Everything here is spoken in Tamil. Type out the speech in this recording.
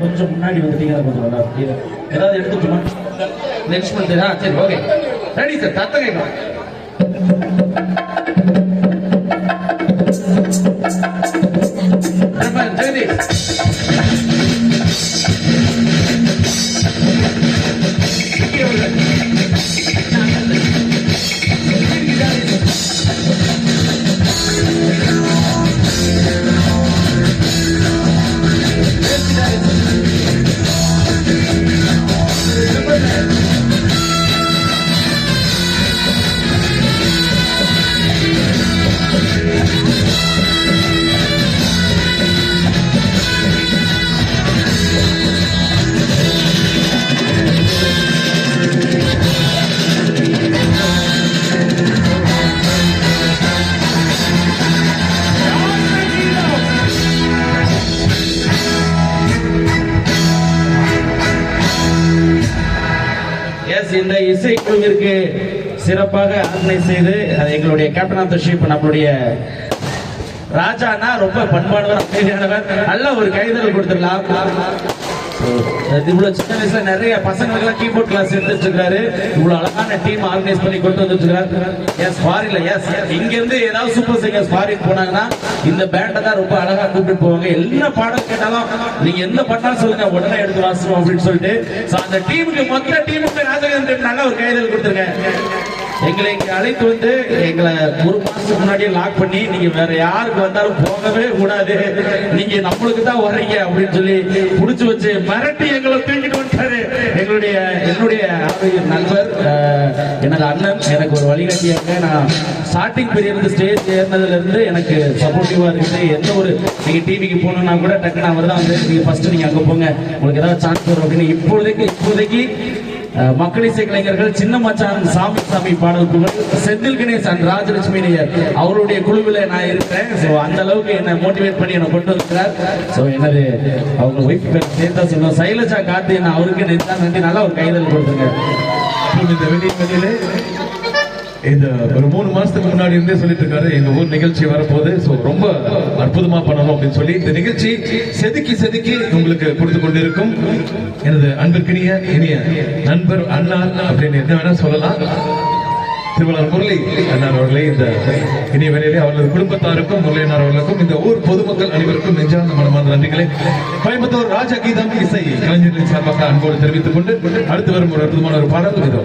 கொஞ்சம் முன்னாடி வந்துட்டீங்கன்னா கொஞ்சம் நல்லா இருக்கும். ஏதாவது எடுத்துட்டுமா நெக்ஸ்ட் மந்த் சரி ஓகே ரெடி சார் தத்த எஸ் இந்த இசை குழுவிற்கு சிறப்பாக ஆர்கனைஸ் செய்து அது எங்களுடைய கேப்டன் ஆஃப் த ஷிப் நம்மளுடைய ராஜானா ரொம்ப பண்பானவர் அமைதியானவர் நல்ல ஒரு கைதல் கொடுத்துடலாம் இவ்வளவு சின்ன வயசுல நிறைய பசங்களுக்கு எல்லாம் கீபோர்ட் கிளாஸ் எடுத்து இவ்வளவு அழகான டீம் ஆர்கனைஸ் பண்ணி கொண்டு வந்துருக்காரு வச்சிருக்காரு எஸ் ஃபாரின்ல எஸ் இங்க இருந்து ஏதாவது சூப்பர் சிங்கர்ஸ் ஃபாரின் போனாங்கன்னா இந்த பேண்டை தான் ரொம்ப அழகா கூப்பிட்டு போவாங்க. என்ன பாடல் கேட்டாலும் நீங்க எந்த பாட்டாலும் சொல்லுங்க உடனே எடுத்து வாசிப்போம் அப்படின்னு சொல்லிட்டு. அந்த டீமுக்கு மொத்த டீமுக்கு ராஜகன் டீம் நல்ல ஒரு கைதல் கொடுத்துருக்கேன் எங்களை இங்க அழைத்து வந்து எங்களை ஒரு மாசத்துக்கு முன்னாடியே லாக் பண்ணி நீங்க வேற யாருக்கு வந்தாலும் போகவே கூடாது. நீங்க நம்மளுக்கு தான் வர்றீங்க அப்படின்னு சொல்லி புடிச்சு வச்சு மிரட்டி எங்களை தூக்கிட்டு வந்துட்டாரு. எங்களுடைய என்னுடைய நண்பர் எனது அண்ணன் எனக்கு ஒரு வழிகாட்டியாக நான் ஸ்டார்டிங் பீரியட் ஸ்டேஜ் ஏறினதுல இருந்து எனக்கு சப்போர்ட்டிவா இருக்குது. எந்த ஒரு நீங்க டிவிக்கு போகணும்னா கூட டக்குன்னு அவர் தான் வந்து நீங்க ஃபர்ஸ்ட் நீங்க அங்க போங்க. உங்களுக்கு ஏதாவது சான்ஸ் வரும் அப்படின்னு இப்போதைக்கு இப்போதைக்கு மக்களிசை மக்கள் இசை கலைஞர்கள் சின்ன மச்சான் சாமி சாமி பாடல் புகழ் செந்தில் கணேசன் ராஜலட்சுமி நேயர் அவருடைய குழுவில் நான் இருக்கிறேன். ஸோ அந்த அளவுக்கு என்னை மோட்டிவேட் பண்ணி என்னை கொண்டு வந்திருக்கிறார். ஸோ என்னது அவங்க ஒய்ஃப் பேர் சேர்த்தா சொல்லுவோம் சைலஜா கார்த்தியன் அவருக்கு நெஞ்சா நன்றி நல்லா ஒரு கைதல் கொடுத்துங்க இந்த வெளி வெளியிலே இந்த ஒரு மூணு மாசத்துக்கு முன்னாடி இருந்தே சொல்லிட்டு இருக்காரு எங்க ஊர் நிகழ்ச்சி வரப்போகுது. சோ ரொம்ப அற்புதமா பண்ணணும் அப்படின்னு சொல்லி இந்த நிகழ்ச்சி செதுக்கி செதுக்கி உங்களுக்கு கொடுத்து கொண்டிருக்கும். எனது அன்பிற்கினிய இனிய நண்பர் அண்ணா அப்படின்னு என்ன வேணா சொல்லலாம். திருவள்ளார் முரளி அண்ணார் அவர்களே இந்த இனிய வேலையிலே அவர்களது குடும்பத்தாருக்கும் முரளியனார் அவர்களுக்கும் இந்த ஊர் பொதுமக்கள் அனைவருக்கும் நெஞ்சார்ந்த மனமார்ந்த நன்றிகளை கோயம்புத்தூர் ராஜகீதம் இசை கலைஞர்களின் சார்பாக அன்போடு தெரிவித்துக் கொண்டு அடுத்து வரும் ஒரு அற்புதமான ஒரு பாடல் இதோ.